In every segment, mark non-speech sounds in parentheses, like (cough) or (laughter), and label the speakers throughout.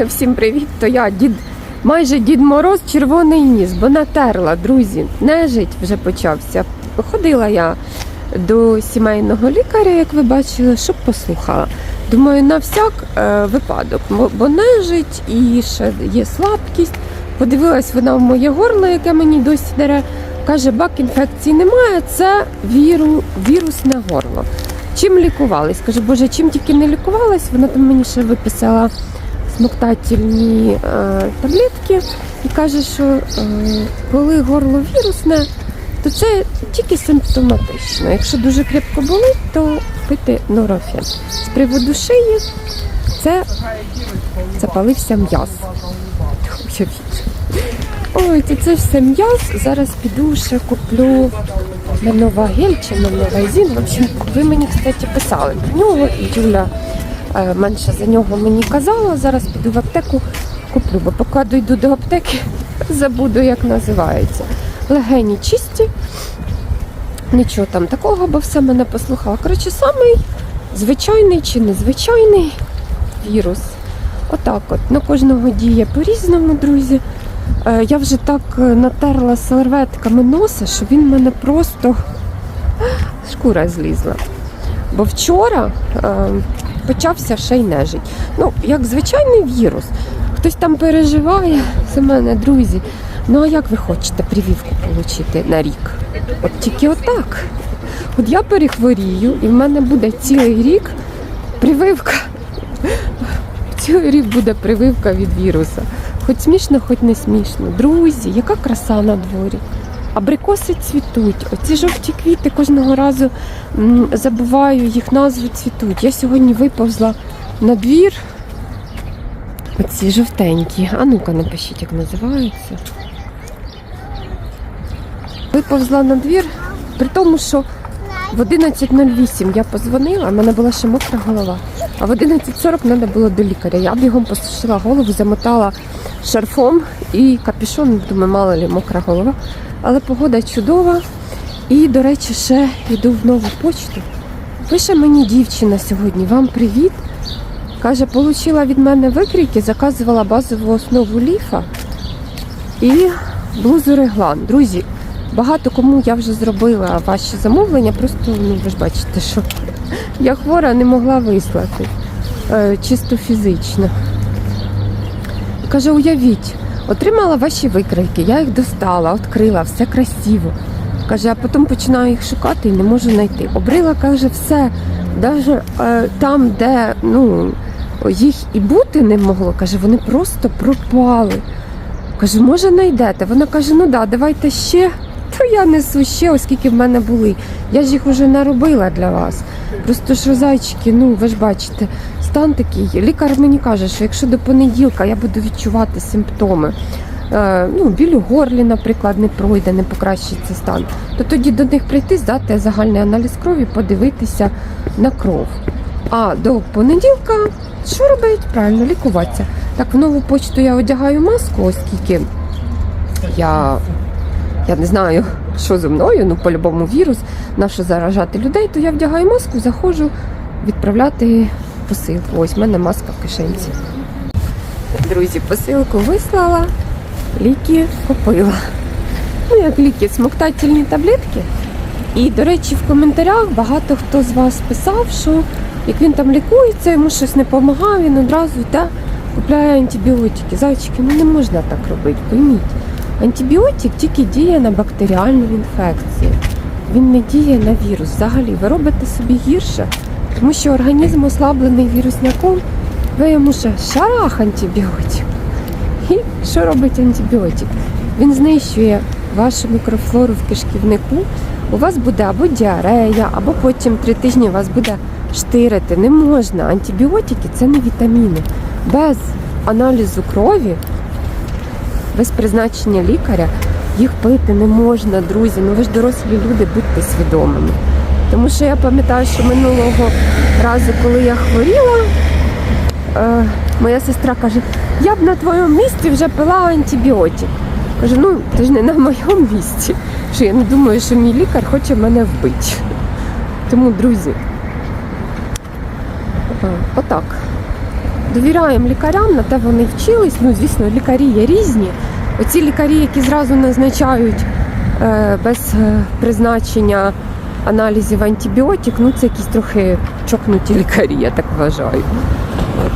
Speaker 1: Всім привіт! То я дід, майже Дід Мороз червоний ніс, бо натерла, друзі. Нежить вже почався. Ходила я до сімейного лікаря, як ви бачили, щоб послухала. Думаю, на всяк е, випадок, бо- нежить і ще є слабкість. Подивилась вона в моє горло, яке мені досі дере. Каже, бак інфекції немає, це віру, вірусне горло. Чим лікувались? Кажу, боже, чим тільки не лікувалась, вона там мені ще виписала смоктательні е, таблетки і каже, що е, коли горло вірусне, то це тільки симптоматично. Якщо дуже крепко болить, то пити норофен. З приводу шиї це запалився м'яз. (laughs) Ой, то це все м'яз. Зараз піду ще куплю на Новагель чи на Новайзін. В общем, ви мені, кстати, писали про нього, і Юля менше за нього мені казала. Зараз піду в аптеку, куплю, бо поки дойду до аптеки, (laughs) забуду, як називається. Легені чисті, нічого там такого, бо все мене послухала. Коротше, самий звичайний чи незвичайний вірус. Отак от. На кожного діє по-різному, друзі. Е, Я вже так е, натерла серветками носа, що він в мене просто (gasps) шкура злізла. Бо вчора е, почався ще й нежить. Ну, як звичайний вірус. Хтось там переживає за мене, друзі. Ну а як ви хочете прививку отримати на рік? От тільки отак. От я перехворію, і в мене буде цілий рік прививка. Цілий рік буде прививка від віруса. Хоч смішно, хоч не смішно. Друзі, яка краса на дворі. Абрикоси цвітуть. Оці жовті квіти кожного разу забуваю їх назву цвітуть. Я сьогодні виповзла на двір. Оці жовтенькі. А ну-ка напишіть, як називаються. Виповзла на двір, при тому, що в 11.08 я позвонила, в мене була ще мокра голова. А в 11.40 треба було до лікаря. Я бігом посушила голову, замотала шарфом і капюшон, думаю, мало ли мокра голова. Але погода чудова. І, до речі, ще йду в нову почту. Пише мені дівчина сьогодні, вам привіт. Каже, отримала від мене викрійки, заказувала базову основу ліфа і блузу реглан. Друзі, багато кому я вже зробила ваші замовлення, просто ну, ви ж бачите, що я хвора не могла вислати е, чисто фізично. Каже, уявіть, отримала ваші викройки, я їх достала, відкрила, все красиво. Каже, а потім починаю їх шукати і не можу знайти. Обрила, каже, все, навіть е, там, де ну, їх і бути не могло, каже, вони просто пропали. Кажу, може знайдете? Вона каже, ну да, давайте ще. То я несу ще, оскільки в мене були. Я ж їх вже наробила для вас. Просто що зайчики, ну ви ж бачите, стан такий. Лікар мені каже, що якщо до понеділка я буду відчувати симптоми, е, ну, біль у горлі, наприклад, не пройде, не покращиться стан, то тоді до них прийти, здати загальний аналіз крові, подивитися на кров. А до понеділка що робить? Правильно, лікуватися. Так, в нову почту я одягаю маску, оскільки я, я не знаю, що зі мною, ну по-любому вірус, на що заражати людей, то я вдягаю маску, заходжу відправляти посилку. Ось в мене маска в кишенці. Друзі, посилку вислала, ліки купила. Ну, як ліки, смоктательні таблетки. І, до речі, в коментарях багато хто з вас писав, що як він там лікується, йому щось не допомагає, він одразу йде, купляє антибіотики. Зайчики, ну не можна так робити, пойміть. Антибіотик тільки діє на бактеріальну інфекцію. Він не діє на вірус. Взагалі, ви робите собі гірше, тому що організм ослаблений вірусняком, ви йому ще шарах антибіотик. І що робить антибіотик? Він знищує вашу мікрофлору в кишківнику. У вас буде або діарея, або потім три тижні вас буде штирити. Не можна. Антибіотики це не вітаміни. Без аналізу крові, без призначення лікаря їх пити не можна, друзі. Ну ви ж дорослі люди, будьте свідомими. Тому що я пам'ятаю, що минулого разу, коли я хворіла, е, моя сестра каже, я б на твоєму місці вже пила антибіотик. Кажу, ну ти ж не на моєму місці. Що я не думаю, що мій лікар хоче мене вбити. Тому, друзі, е, отак. довіряємо лікарям, на те вони вчились. Ну, звісно, лікарі є різні. Оці лікарі, які зразу назначають е, без призначення аналізів антибіотик, ну це якісь трохи чокнуті лікарі, я так вважаю.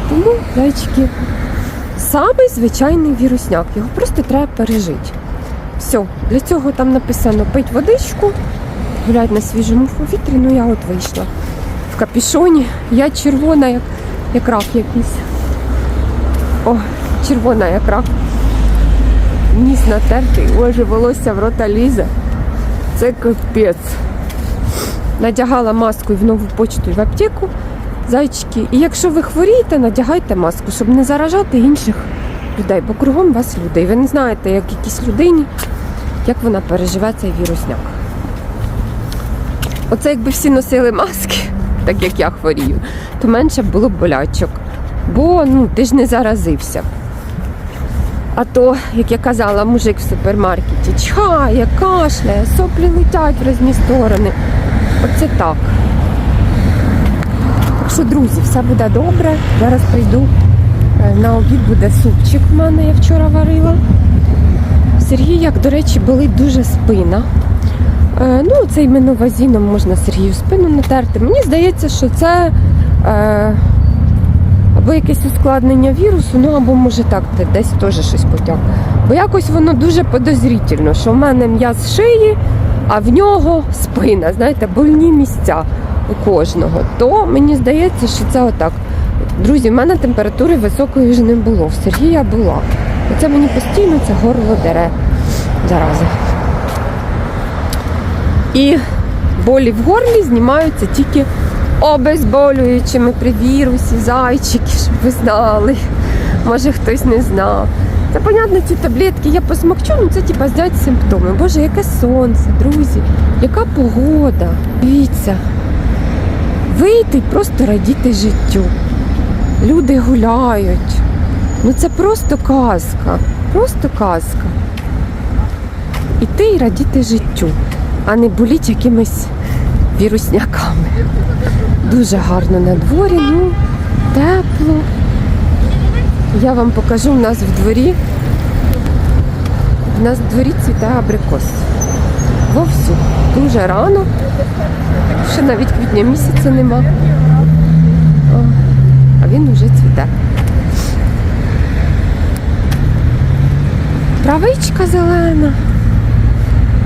Speaker 1: Тому, зайчики, самий звичайний вірусняк, його просто треба пережити. Все, для цього там написано пить водичку, гулять на свіжому повітрі, ну я от вийшла в капішоні. Я червона, як, як рак якийсь. О, червона, як рак. Ніс натертий, оже, волосся в рота лізе. Це капець. Надягала маску і в нову почту і в аптеку. Зайчики. І якщо ви хворієте, надягайте маску, щоб не заражати інших людей, бо кругом вас люди. І ви не знаєте, як якійсь людині, як вона переживе цей вірусняк. Оце якби всі носили маски, (laughs) так як я хворію, то менше було б болячок. Бо ну, ти ж не заразився. А то, як я казала, мужик в супермаркеті чхає, кашляє, соплі летять в різні сторони. Оце так. Так що, друзі, все буде добре. Зараз прийду е, на обід буде супчик в мене, я вчора варила. Сергіяк, до речі, болить дуже спина. Е, ну, це іменно вазіном можна Сергію спину натерти. Мені здається, що це е, або якесь ускладнення вірусу, ну або може так, десь теж щось потяг. Бо якось воно дуже подозрительно, що в мене м'яз шиї, а в нього спина, знаєте, больні місця у кожного. То мені здається, що це отак. Друзі, в мене температури високої ж не було. В Сергія була. Оце мені постійно це горло дере зараза. І болі в горлі знімаються тільки обезболюючими при вірусі, зайчики, щоб ви знали. Може хтось не знав. Та понятно, ці таблетки я посмокчу, ну це типа здять симптоми. Боже, яке сонце, друзі, яка погода. Дивіться. Вийти і просто радіти життю. Люди гуляють. Ну це просто казка. Просто казка. Іти і радіти життю, а не боліть якимись вірусняками. Дуже гарно на дворі, ну, тепло. Я вам покажу у нас в дворі. У нас в дворі цвіте абрикос. Вовсю. Дуже рано. Ще навіть квітня місяця нема. О, а він вже цвіте. Травичка зелена.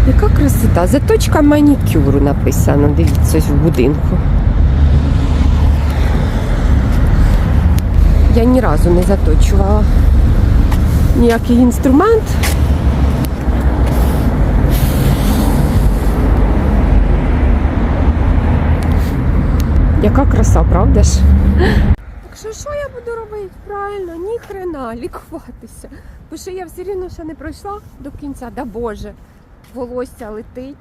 Speaker 1: Яка красота. Заточка манікюру написано, дивіться, в будинку. Я ні разу не заточувала ніякий інструмент. Яка краса, правда ж? Так що, що я буду робити? Правильно, ні хрена, лікуватися. Бо що я все рівно ще не пройшла до кінця, да Боже, волосся летить.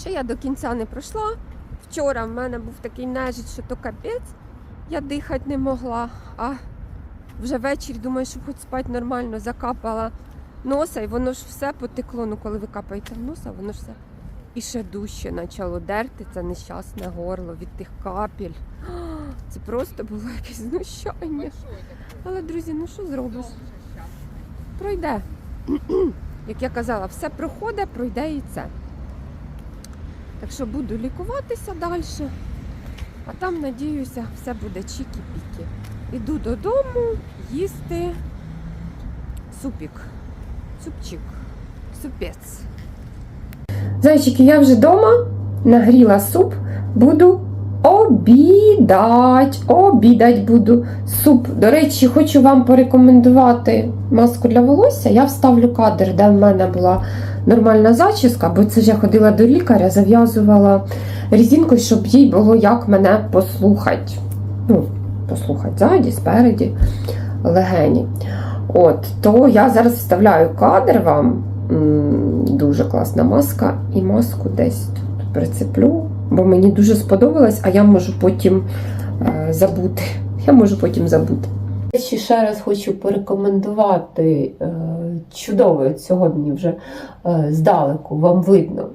Speaker 1: Ще я до кінця не пройшла. Вчора в мене був такий нежить, що то капець. Я дихати не могла. А вже ввечері, думаю, щоб хоч спати нормально, закапала носа, і воно ж все потекло. Ну, коли ви капаєте в носа, воно ж все. І ще дужче почало дерти це нещасне горло від тих капель. (gasps) Це просто було якесь знущання. Але, друзі, ну що зробиш? Пройде. (clears throat) Як я казала, все проходить, пройде і це. Так що буду лікуватися далі. А там, надіюся, все буде чікі-пікі. Іду додому їсти супік. Супчик. Супець. Зайчики, я вже вдома нагріла суп, буду обідать. Обідать буду суп. До речі, хочу вам порекомендувати маску для волосся. Я вставлю кадр, де в мене була нормальна зачіска, бо це ж я ходила до лікаря, зав'язувала резинкою, щоб їй було як мене послухати. Ну, послухати ззаді, спереді, легені. От, то я зараз вставляю кадр вам. Дуже класна маска. І маску десь тут прицеплю, бо мені дуже сподобалось, а я можу потім е, забути. Я можу потім забути. Ще ще раз хочу порекомендувати е, чудово сьогодні вже е, здалеку вам видно,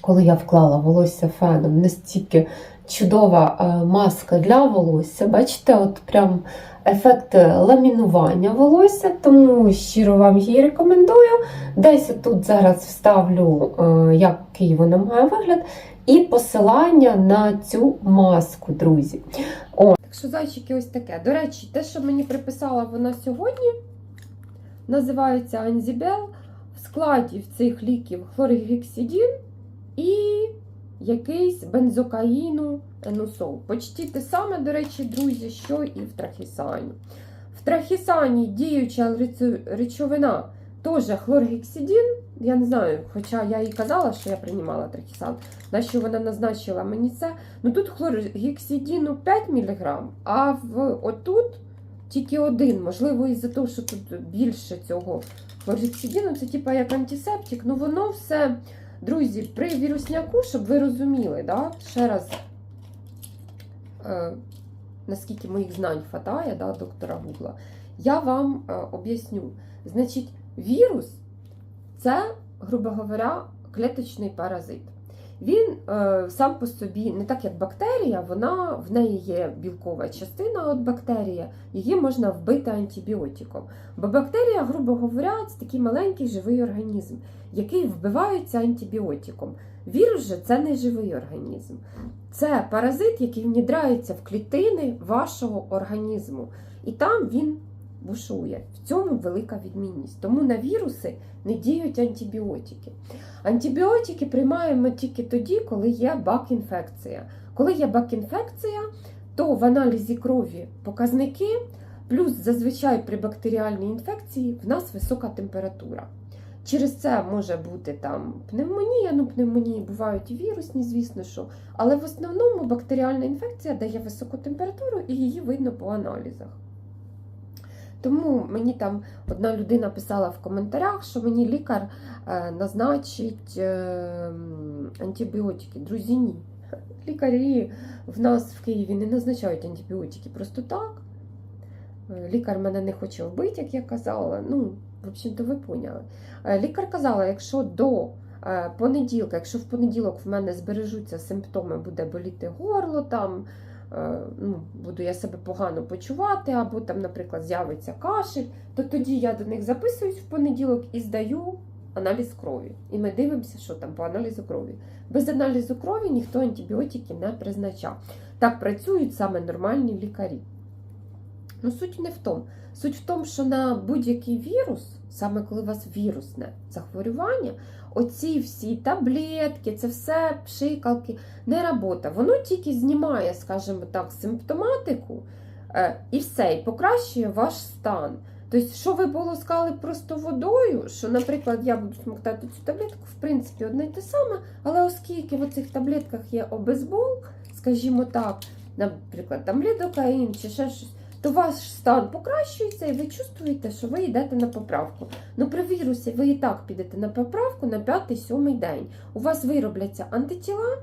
Speaker 1: коли я вклала волосся феном, настільки чудова е, маска для волосся. Бачите, от прям ефект ламінування волосся, тому щиро вам її рекомендую. Десь тут зараз вставлю, е, який вона має вигляд, і посилання на цю маску, друзі. О. Так що, зайчики, ось таке. До речі, те, що мені приписала вона сьогодні, називається Анзібел. В складі в цих ліків хлоргексидін і якийсь бензокаїну енусол. Почти те саме, до речі, друзі, що і в трахісані. В трахісані діюча речовина теж хлоргексидін. Я не знаю, хоча я їй казала, що я приймала трахісан, на що вона назначила мені це. Ну тут хлоргексидіну 5 мг, а в отут тільки один. Можливо, із-за того, що тут більше цього хлоргексидіну, це типа як антисептик. Ну воно все, друзі, при вірусняку, щоб ви розуміли, да? ще раз, е, наскільки моїх знань хватає, да, доктора Гугла, я вам е, об'ясню. Значить, вірус це, грубо говоря, клеточний паразит. Він е, сам по собі, не так як бактерія, вона в неї є білкова частина від бактерії, її можна вбити антибіотиком. Бо бактерія, грубо говоря, це такий маленький живий організм, який вбивається антибіотиком. Вірус же це не живий організм. Це паразит, який внідряється в клітини вашого організму. І там він бушує. В цьому велика відмінність. Тому на віруси не діють антибіотики. Антибіотики приймаємо тільки тоді, коли є бак-інфекція. Коли є бак-інфекція, то в аналізі крові показники, плюс зазвичай при бактеріальній інфекції в нас висока температура. Через це може бути там пневмонія, ну пневмонії бувають і вірусні, звісно що. Але в основному бактеріальна інфекція дає високу температуру і її видно по аналізах. Тому мені там одна людина писала в коментарях, що мені лікар е, назначить е, антибіотики. Друзі, ні. Лікарі в нас в Києві не назначають антибіотики просто так. Е, Лікар мене не хоче вбити, як я казала. Ну, в общем-то, ви поняли. Лікар казала, якщо до понеділка, якщо в понеділок в мене збережуться симптоми, буде боліти горло, там, ну, буду я себе погано почувати, або там, наприклад, з'явиться кашель, то тоді я до них записуюсь в понеділок і здаю аналіз крові. І ми дивимося, що там по аналізу крові. Без аналізу крові ніхто антибіотики не призначав. Так працюють саме нормальні лікарі. Ну, суть не в тому. Суть в тому, що на будь-який вірус, саме коли у вас вірусне захворювання, оці всі таблетки, це все пшикалки, не робота. Воно тільки знімає, скажімо так, симптоматику е, і все, і покращує ваш стан. Тобто, що ви полоскали просто водою, що, наприклад, я буду смоктати цю таблетку, в принципі, одне й те саме, але оскільки в цих таблетках є обезбол, скажімо так, наприклад, там лідокаїн чи ще щось, то ваш стан покращується і ви чувствуєте, що ви йдете на поправку. Ну при вірусі ви і так підете на поправку на 5-7 день. У вас виробляться антитіла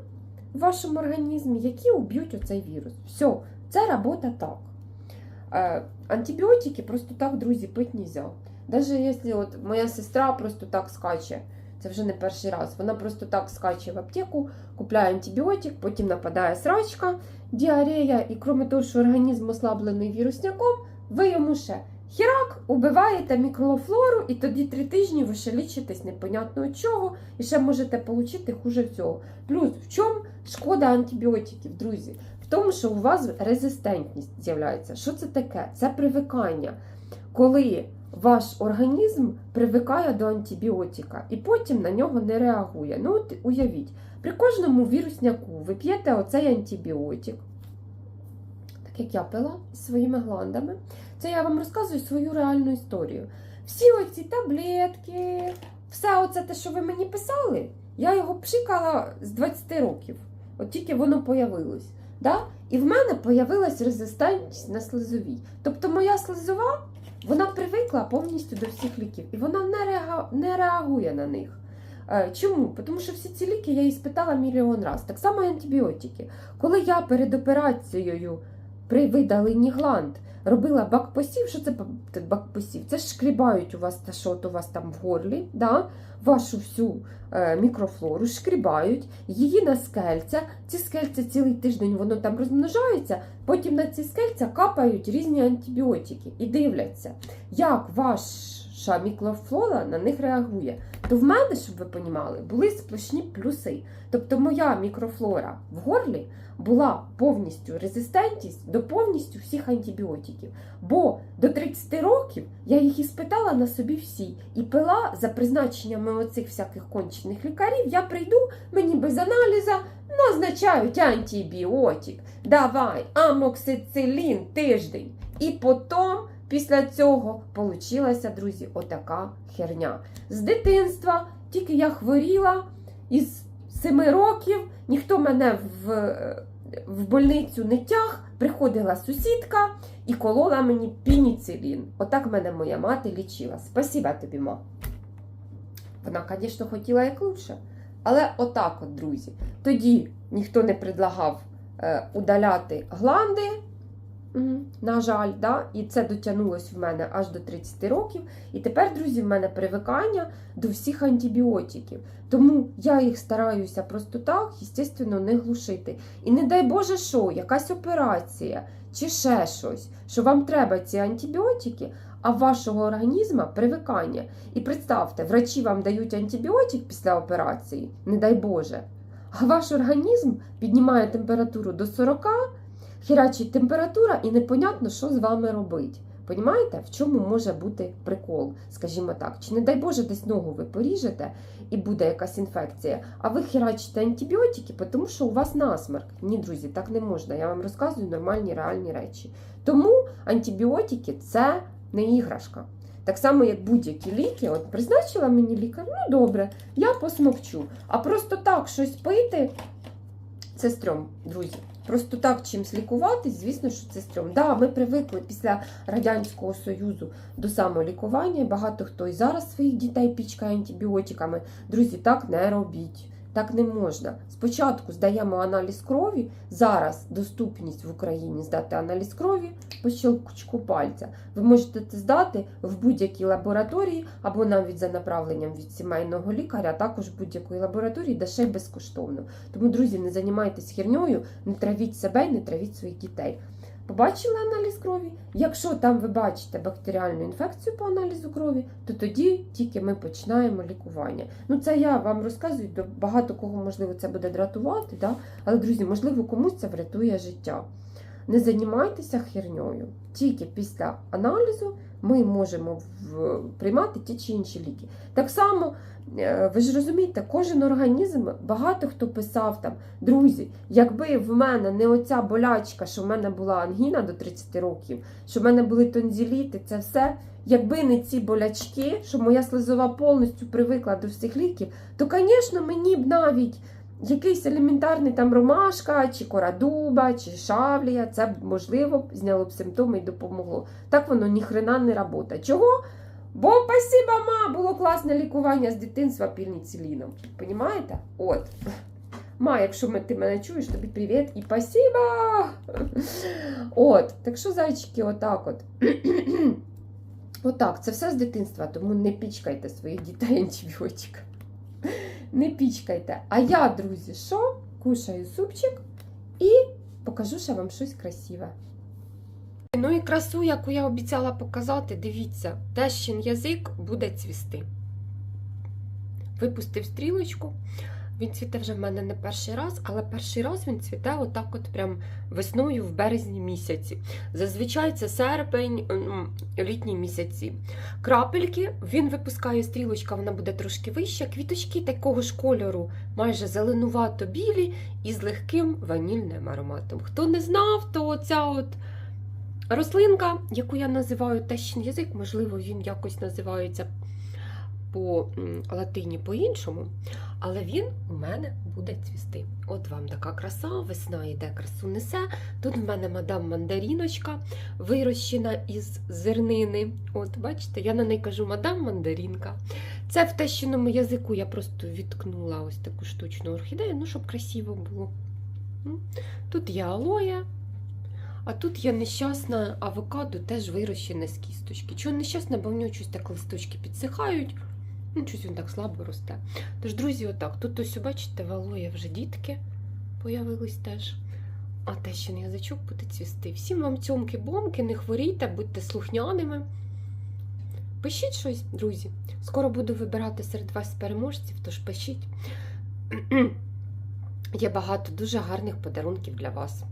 Speaker 1: в вашому організмі, які уб'ють оцей вірус. Все, це робота так. Е, антибіотики просто так, друзі, пити не можна. Навіть якщо от моя сестра просто так скаче, це вже не перший раз, вона просто так скаче в аптеку, купляє антибіотик, потім нападає срачка, діарея, і крім того, що організм ослаблений вірусняком, ви йому ще хірак убиваєте мікрофлору, і тоді три тижні ви ще лічитесь непонятно чого, і ще можете отримати хуже всього. Плюс в чому шкода антибіотиків, друзі? В тому, що у вас резистентність з'являється. Що це таке? Це привикання. Коли ваш організм привикає до антибіотика і потім на нього не реагує. Ну, от уявіть, при кожному вірусняку ви п'єте оцей антибіотик, так як я пила зі своїми гландами. Це я вам розказую свою реальну історію. Всі оці таблетки, все оце те, що ви мені писали, я його пшикала з 20 років. От тільки воно появилось. Да? І в мене появилась резистентність на слизовій. Тобто моя слизова вона привикла повністю до всіх ліків, і вона не, реагує на них. Е, Чому? Тому що всі ці ліки я їй спитала мільйон разів. Так само і антибіотики. Коли я перед операцією при видаленні гланд робила бакпосів. Що це бакпосів? Це ж шкрібають у вас те, що у вас там в горлі, да? вашу всю е, мікрофлору, шкрібають її на скельця. Ці скельця цілий тиждень воно там розмножається. Потім на ці скельця капають різні антибіотики і дивляться, як ваша мікрофлора на них реагує. То в мене, щоб ви понімали, були сплошні плюси. Тобто моя мікрофлора в горлі була повністю резистентність до повністю всіх антибіотиків. Бо до 30 років я їх іспитала на собі всі і пила за призначеннями оцих всяких кончених лікарів. Я прийду, мені без аналіза назначають антибіотик. Давай, амоксицилін тиждень. І потім, після цього, получилася, друзі, отака херня. З дитинства тільки я хворіла із 7 років, ніхто мене в, в больницю не тяг, приходила сусідка і колола мені пініцилін. Отак мене моя мати лічила. Спасіба тобі, ма. Вона, звісно, хотіла як лучше. Але отак от, друзі. Тоді ніхто не предлагав е, удаляти гланди, Мгм, на жаль, да? і це дотягнулось в мене аж до 30 років. І тепер, друзі, в мене привикання до всіх антибіотиків. Тому я їх стараюся просто так, звісно, не глушити. І не дай Боже, що, якась операція чи ще щось, що вам треба ці антибіотики, а вашого організму привикання. І представте, врачі вам дають антибіотик після операції, не дай Боже. А ваш організм піднімає температуру до 40, хірачить температура, і непонятно, що з вами робить. Понімаєте, в чому може бути прикол, скажімо так? Чи не дай Боже, десь ногу ви поріжете і буде якась інфекція, а ви хірачите антибіотики, тому що у вас насморк. Ні, друзі, так не можна. Я вам розказую нормальні реальні речі. Тому антибіотики це не іграшка. Так само, як будь-які ліки, от призначила мені лікар, ну добре, я посмокчу. А просто так щось пити, це стрьом, друзі. Просто так чимсь лікуватись, звісно, що це стрьом. Да, ми привикли після Радянського Союзу до самолікування. Багато хто і зараз своїх дітей пічкає антибіотиками. Друзі, так не робіть. Так не можна. Спочатку здаємо аналіз крові. Зараз доступність в Україні здати аналіз крові по щелчку пальця. Ви можете це здати в будь-якій лабораторії або навіть за направленням від сімейного лікаря, а також в будь-якої лабораторії, де ще й безкоштовно. Тому, друзі, не займайтесь херньою, не травіть себе не травіть своїх дітей. Побачили аналіз крові? Якщо там ви бачите бактеріальну інфекцію по аналізу крові, то тоді тільки ми починаємо лікування. Ну це я вам розказую, багато кого можливо це буде дратувати, да? але друзі, можливо, комусь це врятує життя. Не займайтеся херньою. Тільки після аналізу ми можемо приймати ті чи інші ліки. Так само, е, ви ж розумієте, кожен організм, багато хто писав там, друзі, якби в мене не оця болячка, що в мене була ангіна до 30 років, що в мене були тонзіліти, це все. Якби не ці болячки, що моя слизова повністю привикла до всіх ліків, то, звісно, мені б навіть якийсь елементарний там ромашка, чи корадуба, чи шавлія, це б можливо зняло б симптоми і допомогло. Так воно ніхрена не робота. Чого? Бо спасіба, ма, було класне лікування з дитинства пільніциліном. Понімаєте? От. Ма, якщо ти мене чуєш, тобі привіт і спасіба. От, так що, зайчики, отак от. Отак, це все з дитинства, тому не пічкайте своїх дітей антибіотиками. Не пічкайте. А я, друзі, що? Кушаю супчик і покажу ще вам щось красиве. Ну і красу, яку я обіцяла показати, дивіться, тещин язик буде цвісти. Випустив стрілочку. Він цвіте вже в мене не перший раз, але перший раз він цвіте отак, от прям весною в березні місяці. Зазвичай це серпень, літні місяці. Крапельки він випускає стрілочка, вона буде трошки вища. Квіточки такого ж кольору, майже зеленувато білі і з легким ванільним ароматом. Хто не знав, то ця от рослинка, яку я називаю тещин язик, можливо, він якось називається по латині по-іншому, але він у мене буде цвісти. От вам така краса, весна йде, красу несе. Тут в мене мадам мандаріночка, вирощена із зернини. От, бачите, я на неї кажу мадам мандарінка. Це в тещиному язику я просто відткнула ось таку штучну орхідею, ну, щоб красиво було. Тут є алоє. А тут є нещасна авокадо, теж вирощене з кісточки. Чого нещасна, бо в нього щось так листочки підсихають. Ну, щось він так слабо росте. Тож, друзі, отак. Тут ось, бачите, валує вже дітки появились теж. А те, що язичок буде цвісти. Всім вам цьомки-бомки, не хворійте, будьте слухняними. Пишіть щось, друзі. Скоро буду вибирати серед вас переможців, тож пишіть. Є (clears throat) багато дуже гарних подарунків для вас.